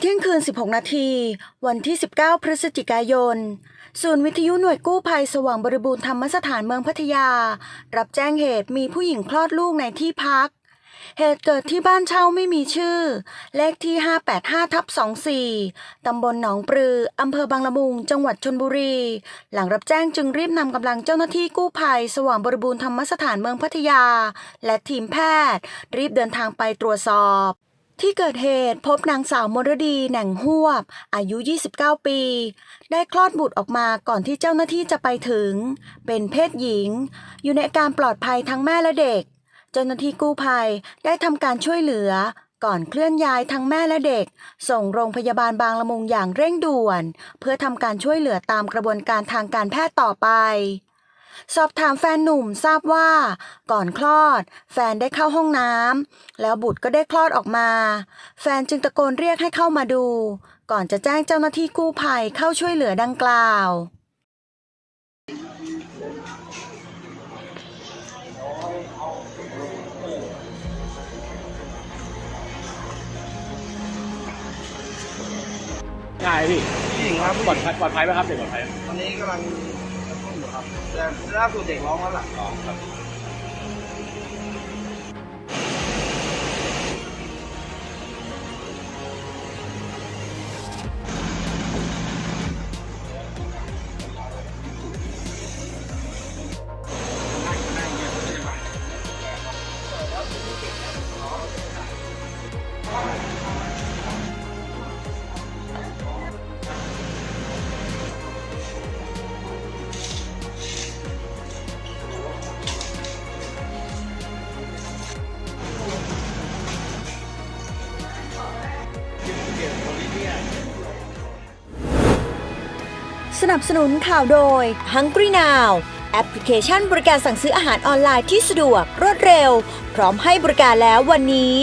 เที่ยงคืน 16 นาที วันที่ 19 พฤศจิกายน ศูนย์วิทยุหน่วยกู้ภัยสว่างบริบูรณ์ธรรมสถานเมืองพัทยา รับแจ้งเหตุมีผู้หญิงคลอดลูกในที่พัก เหตุเกิดที่บ้านเช่าไม่มีชื่อ เลขที่ 585ทับ24 ตำบลหนองปลือ อำเภอบางละมุง จังหวัดชนบุรี หลังรับแจ้งจึงรีบนำกำลังเจ้าหน้าที่กู้ภัยสว่างบริบูรณ์ธรรมสถานเมืองพัทยา และทีมแพทย์ รีบเดินทางไปตรวจสอบ ที่เกิดเหตุพบนางสาวมรดีแหน่งหวบ อายุ 29 ปี ได้คลอดบุตรออกมาก่อนที่เจ้าหน้าที่จะไปถึง เป็นเพศหญิง อยู่ในอาการปลอดภัยทั้งแม่และเด็ก เจ้าหน้าที่กู้ภัยได้ทำการช่วยเหลือ ก่อนเคลื่อนย้ายทั้งแม่และเด็ก ส่งโรงพยาบาลบางละมุงอย่างเร่งด่วน เพื่อทำการช่วยเหลือตามกระบวนการทางการแพทย์ต่อไป สอบถามแฟนหนุ่มทราบว่า ก่อนคลอด แฟนได้เข้าห้องน้ำแล้วบุตรก็ได้คลอดออกมา แฟนจึงตะโกนเรียกให้เข้ามาดู ก่อนจะแจ้งเจ้าหน้าที่กู้ภัยเข้าช่วยเหลือดังกล่าวง่ายพี่ผู้หญิงครับปลอดภัยปลอดภัยไหมครับเด็กปลอดภัยไหม ตอนนี้กำลัง ล่าสุดเด็กร้องแล้วล่ะอ๋อครับ สนับสนุนข่าวโดย Hungry Now แอปพลิเคชันบริการสั่งซื้ออาหารออนไลน์ที่สะดวกรวดเร็ว พร้อมให้บริการแล้ววันนี้